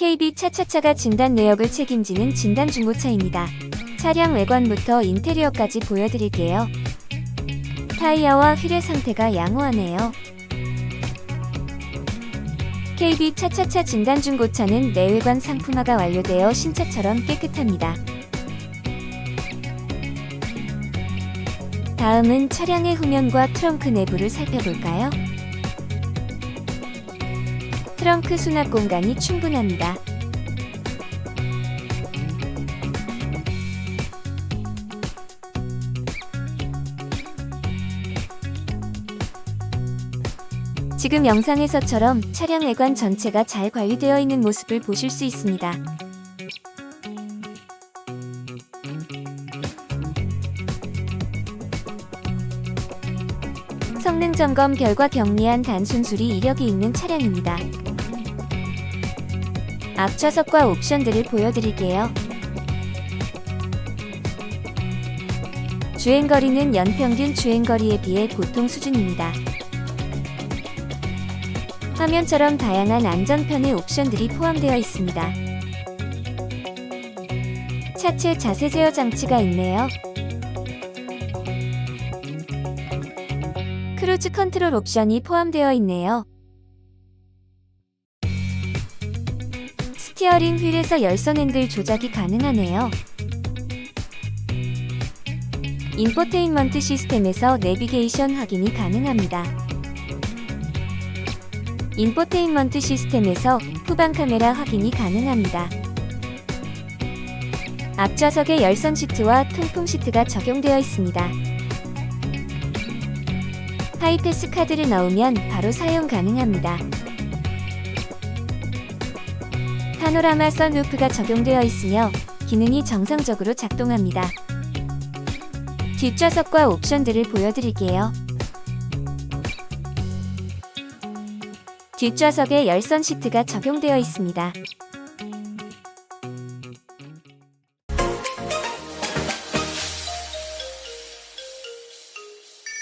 KB 차차차가 진단 내역을 책임지는 진단 중고차입니다. 차량 외관부터 인테리어까지 보여드릴게요. 타이어와 휠의 상태가 양호하네요. KB 차차차 진단 중고차는 내외관 상품화가 완료되어 신차처럼 깨끗합니다. 다음은 차량의 후면과 트렁크 내부를 살펴볼까요? 트렁크 수납 공간이 충분합니다. 지금 영상에서처럼 차량 외관 전체가 잘 관리되어 있는 모습을 보실 수 있습니다. 성능 점검 결과 경미한 단순 수리 이력이 있는 차량입니다. 앞좌석과 옵션들을 보여드릴게요. 주행거리는 연평균 주행거리에 비해 보통 수준입니다. 화면처럼 다양한 안전편의 옵션들이 포함되어 있습니다. 차체 자세 제어 장치가 있네요. 크루즈 컨트롤 옵션이 포함되어 있네요. 스티어링 휠에서 열선 핸들 조작이 가능하네요. 인포테인먼트 시스템에서 내비게이션 확인이 가능합니다. 인포테인먼트 시스템에서 후방 카메라 확인이 가능합니다. 앞좌석에 열선 시트와 통풍 시트가 적용되어 있습니다. 하이패스 카드를 넣으면 바로 사용 가능합니다. 파노라마 선루프가 적용되어 있으며 기능이 정상적으로 작동합니다. 뒷좌석과 옵션들을 보여드릴게요. 뒷좌석에 열선 시트가 적용되어 있습니다.